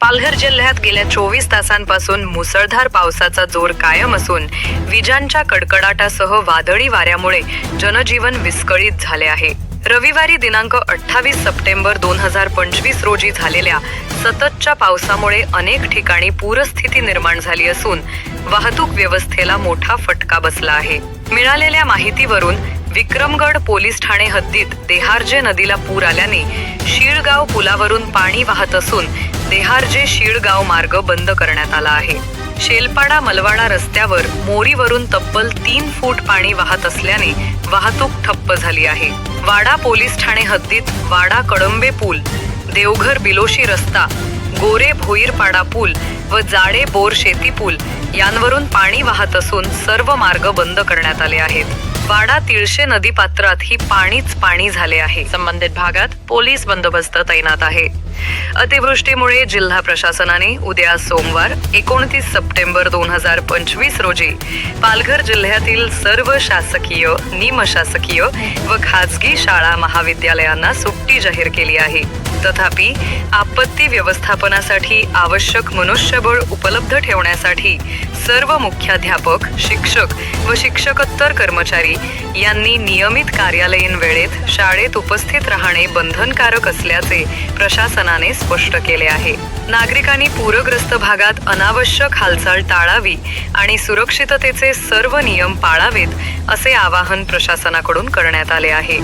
पालघर जिल्ह्यात गेल्या चोवीस तासांपासून मुसळधार पावसाचा जोर कायम असून विजांच्या कडकडाटासह वादळी वाऱ्यामुळे जनजीवन विस्कळीत झाले आहे. रविवारी दिनांक अठ्ठावीस सप्टेंबर दोन हजार पंचवीस रोजी झालेल्या सततच्या पावसामुळे अनेक ठिकाणी पूरस्थिती निर्माण झाली असून वाहतूक व्यवस्थेला मोठा फटका बसला आहे. मिळालेल्या माहितीवरून विक्रमगड पोलीस ठाणे हद्दीत देहार्जे नदीला पूर आल्याने शिळगाव पुलावरून पाणी वाहत असून देहारजे शीळगाव मार्ग बंद करण्यात आला आहे. शेलपाडा मलवाडा रस्त्यावर मोरीवरून तब्बल तीन फूट पाणी वाहत असल्याने वाहतूक ठप्प झाली आहे. वाडा पोलीस ठाणे हद्दीत वाडा कळंबे पूल देवघर बिलोशी रस्ता गोरे भोईरपाडा पूल व जाडे बोर शेती पूल यांवरून पाणी वाहत असून सर्व मार्ग बंद करण्यात आले आहेत. वाडा तिळशे नदी पात्रात ही पाणीच पाणी झाले आहे. संबंधित भागात पोलीस बंदोबस्त तैनात आहे. अतिवृष्टीमुळे जिल्हा प्रशासनाने उद्या सोमवार एकोणतीस सप्टेंबर दोन हजार पंचवीस रोजी पालघर जिल्ह्यातील सर्व शासकीय निमशासकीय व खाजगी शाळा महाविद्यालयांना सुट्टी जाहीर केली आहे. तथापि आपत्ती व्यवस्थापनासाठी आवश्यक मनुष्यबळ उपलब्ध ठेवण्यासाठी सर्व मुख्याध्यापक शिक्षक व शिक्षकोत्तर कर्मचारी यांनी नियमित कार्यालयीन वेळेत शाळेत उपस्थित राहणे बंधनकारक असल्याचे प्रशासन प्रशासनाने स्पष्ट केले आहे. नागरिकांनी पूरग्रस्त भागात अनावश्यक हालचाल टाळावी आणि सुरक्षिततेचे सर्व नियम पाळावेत असे आवाहन प्रशासनाकडून करण्यात आले आहे.